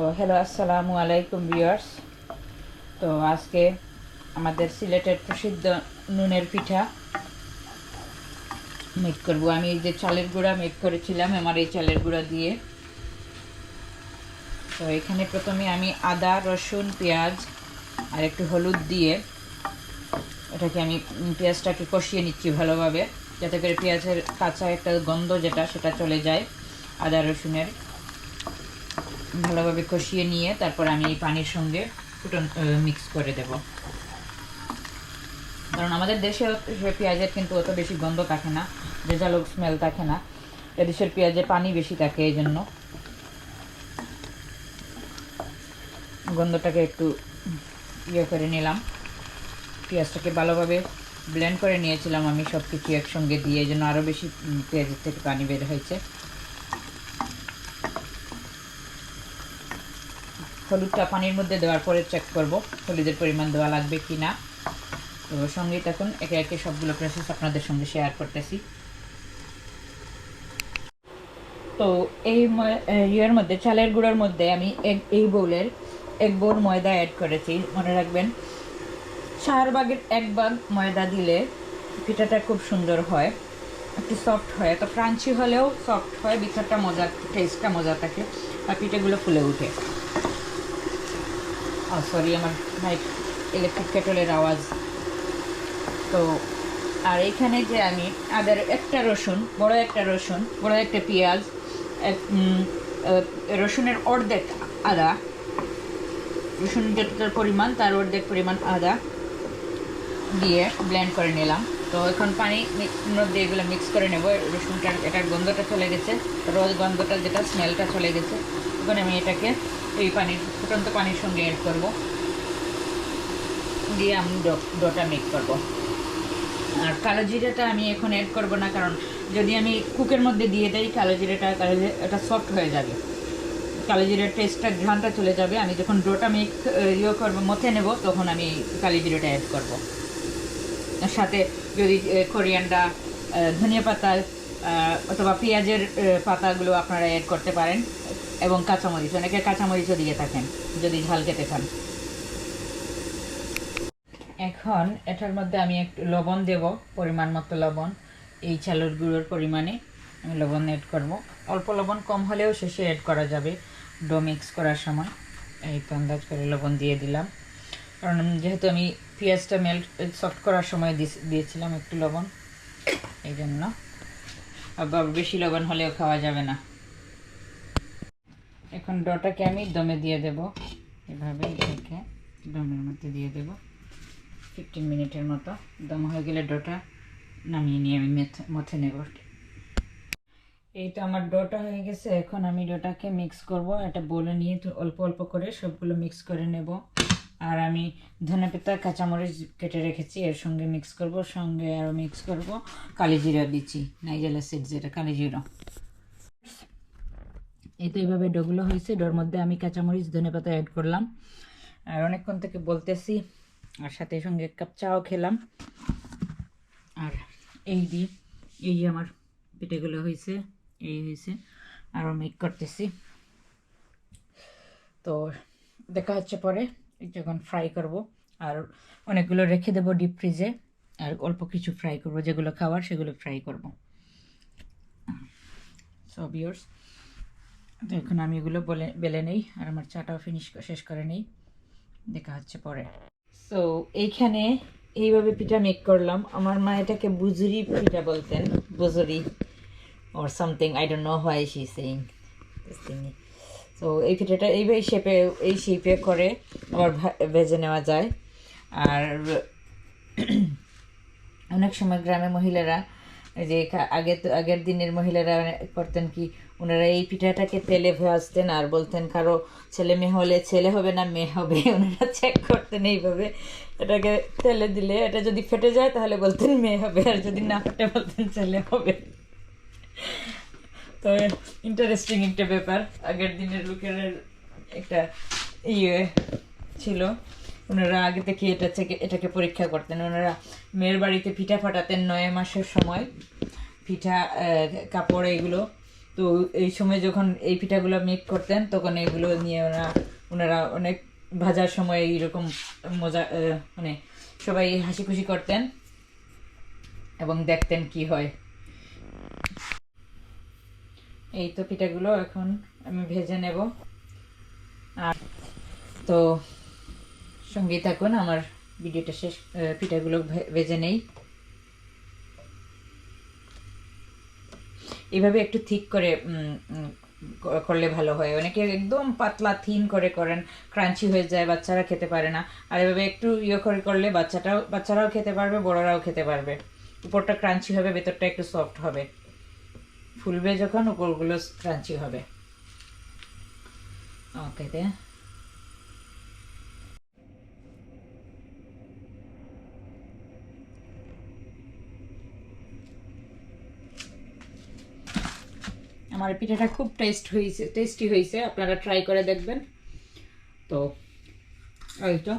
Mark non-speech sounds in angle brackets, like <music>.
তো হ্যালো আসসালামু আলাইকুম ভিউয়ার্স তো আজকে আমাদের সিলেটের প্রসিদ্ধ নুনের পিঠা মেক করব। আমি এই যে চালের গুঁড়া মেক করেছিলাম, আমার এই চালের গুঁড়া দিয়ে। তো এখানে প্রথমে আমি আদা, রসুন, পেঁয়াজ আর একটু হলুদ দিয়ে এটাকে আমি পেঁয়াজটাকে কষিয়ে নিচ্ছি ভালোভাবে, যাতে করে পেঁয়াজের কাঁচা একটা গন্ধ যেটা, সেটা চলে যায় আদা, রসুনের। ভালোভাবে কষিয়ে নিয়ে তারপর আমি এই পানির সঙ্গে ফুটন মিক্স করে দেব। কারণ আমাদের দেশে পেঁয়াজের কিন্তু অত বেশি গন্ধ থাকে না, ভেজালো স্মেল থাকে না। এদেশের পেঁয়াজে পানি বেশি থাকে এই জন্য গন্ধটাকে একটু ইয়ে করে নিলাম। পেঁয়াজটাকে ভালোভাবে ব্লেন্ড করে নিয়েছিলাম আমি সব কিছু একসঙ্গে দিয়ে এই জন্য আরও বেশি পেঁয়াজের থেকে পানি বের হয়েছে। হলুদটা পানির মধ্যে দেওয়ার পরে চেক করব, হলুদের পরিমাণ দেওয়া লাগবে কি না তো সঙ্গেই থাকুন, একে একে সবগুলো প্রসেস আপনাদের সঙ্গে শেয়ার করতেছি। তো এই ইয়ের মধ্যে, চালের গুঁড়োর মধ্যে আমি এক, এই বোলের এক বোল ময়দা অ্যাড করেছি, মনে রাখবেন। চার ভাগের এক ভাগ ময়দা দিলে পিঠাটা খুব সুন্দর হয়, একটু সফট হয়। তো ক্রাঞ্চি হলেও সফট হয় ভিতরটা মজা টেস্টটা মজা থাকে, আর পিঠেগুলো ফুলে ওঠে। সরি আমার লাইক ইলেকট্রিক কেটলের আওয়াজ। তো, আর এখানে যে আমি, আদার একটা রসুন, বড় একটা রসুন, বড় একটা পেঁয়াজ রসুনের অর্ধেক আদা, রসুন যতটার পরিমাণ, তার অর্ধেক পরিমাণ আদা দিয়ে ব্লেন্ড করে নিলাম। তো, এখন পানি মধ্যে এগুলো মিক্স করে নেব, রসুনটার, এটার গন্ধটা চলে গেছে রোজ গন্ধটা, যেটা স্মেলটা চলে গেছে। এখন আমি এটাকে এই পানির, ফুটন্ত পানির সঙ্গে অ্যাড করব। দিয়ে আমি ডোটা মেক করব। আর কালো জিরাটা আমি এখন অ্যাড করব না, কারণ যদি আমি কুকের মধ্যে দিয়ে দেই কালো জিরাটা কালো এটা সফট হয়ে যাবে। কালো জিরার টেস্টটা ঘ্রানটা চলে যাবে। আমি যখন ডোটা মেক ইয়ে করব, মথে নেব, তখন আমি কালো জিরাটা অ্যাড করব। সাথে যদি কোরিয়ানডা ধনিয়া পাতা অথবা পেঁয়াজের পাতাগুলো আপনারা অ্যাড করতে পারেন। এবং কাঁচামরিচ, অনেকে কাঁচামরিচও দিয়ে থাকেন, যদি ঝাল খেতে চান। এখন এটার মধ্যে আমি একটু লবণ দেব, পরিমাণ মতো লবণ। এই চালুর গুঁড়োর পরিমাণে আমি লবণ অ্যাড করব। অল্প লবণ কম হলেও শেষে অ্যাড করা যাবে ডো মিক্স করার সময়। এই তো আন্দাজ করে লবণ দিয়ে দিলাম। কারণ যেহেতু আমি পেঁয়াজটা মেল্ট সফট করার সময় দিয়েছিলাম একটু লবণ, এই জন্য। আবার বেশি লবণ হলেও খাওয়া যাবে না। এখন ডোটাকে আমি দমে দিয়ে দেব। এভাবে এটাকে দমের মধ্যে দিয়ে দেব। ফিফটিন মিনিটের মতো। দম হয়ে গেলে ডোটা নামিয়ে নিয়ে আমি মেথ- মথে নেব। এই তো আমার ডোটা হয়ে গেছে। এখন আমি ডোটাকে মিক্স করব। এটা বলে নিয়ে তো অল্প অল্প করে সবগুলো মিক্স করে নেব। আর আমি ধনেপাতা কাঁচামরিচ কেটে রেখেছি, এর সঙ্গে মিক্স করব। সঙ্গে আরও মিক্স করব। কালিজিরা দিচ্ছি, নাইজেলা সিড যেটা কালিজিরা। এই তো এইভাবে ডোগুলো হয়েছে। ডোর মধ্যে আমি কাঁচামরিচ ধনেপাতা অ্যাড করলাম। আর অনেকক্ষণ থেকে বলতেছি, আর সাথে সঙ্গে এক কাপ চাও খেলাম। আর এই দিয়ে এই আমার পিঠেগুলো হয়েছে, এই হয়েছে। আরও মেক করতেছি। তো দেখা হচ্ছে পরে যখন ফ্রাই করব। আর অনেকগুলো রেখে দেবো ডিপ ফ্রিজে আর অল্প কিছু ফ্রাই করব, যেগুলো খাওয়ার সেগুলো ফ্রাই করব। সব ইয়ার্স তো এখন আমি এগুলো বলে, বেলে নেই আর আমার চাটাও ফিনিশ শেষ করে নেই। দেখা হচ্ছে পরে। সো এইখানে এইভাবে পিঠা মেক করলাম। আমার মা এটাকে বুজুরি পিঠা বলতেন, বুজুরি or something, I don't she's saying this thing. So, এই পিঠাটা এইভাবে শেপে এই শেপে করে আবার ভেজে নেওয়া যায়। আর <clears throat> অনেক সময় গ্রামের মহিলারা যে আগে তো আগের দিনের মহিলারা করতেন কি, ওনারা এই পিঠাটাকে তেলে ভাজতেন আর বলতেন, কারও ছেলে মেয়ে হলে ছেলে হবে না মেয়ে হবে। <laughs> ওনারা চেক করতেন এইভাবে। এটাকে তেলে দিলে এটা যদি ফেটে যায় তাহলে বলতেন মেয়ে হবে, আর যদি না ফেটে বলতেন ছেলে হবে। তো ইন্টারেস্টিং একটা ব্যাপার। আগের দিনের লোকের একটা ইয়ে ছিল। ওনারা আগে থেকে এটা থেকে এটাকে পরীক্ষা করতেন। ওনারা মেয়ের বাড়িতে পিঠা ফাটাতেন নয় মাসের সময়। পিঠা কাপড় এগুলো। তো এই সময় যখন এই পিঠাগুলো মেক করতেন, তখন এগুলো নিয়ে ওরা ওনারা অনেক ভাজার সময় এইরকম মজা মানে সবাই হাসি খুশি করতেন এবং দেখতেন কি হয়। এই তো পিঠাগুলো এখন আমি ভেজে নেব। আর তো সঙ্গেই থাকুন, আমার ভিডিওটা শেষ পিঠাগুলো ভেজে নেই। এভাবে একটু ঠিক করে করলে ভালো হয়। অনেকে একদম পাতলা থিন করে করেন, ক্রাঞ্চি হয়ে যায়, বাচ্চারা খেতে পারে না। আর এভাবে একটু ইয়ে করে করলে বাচ্চাটাও, বাচ্চারাও খেতে পারবে, বড়রাও খেতে পারবে। উপরটা ক্রাঞ্চি হবে, ভেতরটা একটু সফট হবে। ফুলবে যখন, উপরগুলো ক্রাঞ্চি হবে। ওকে দে আমার পিঠাটা খুব টেস্ট হয়েছে টেস্টি হয়েছে আপনারা ট্রাই করে দেখবেন। তো এই তো।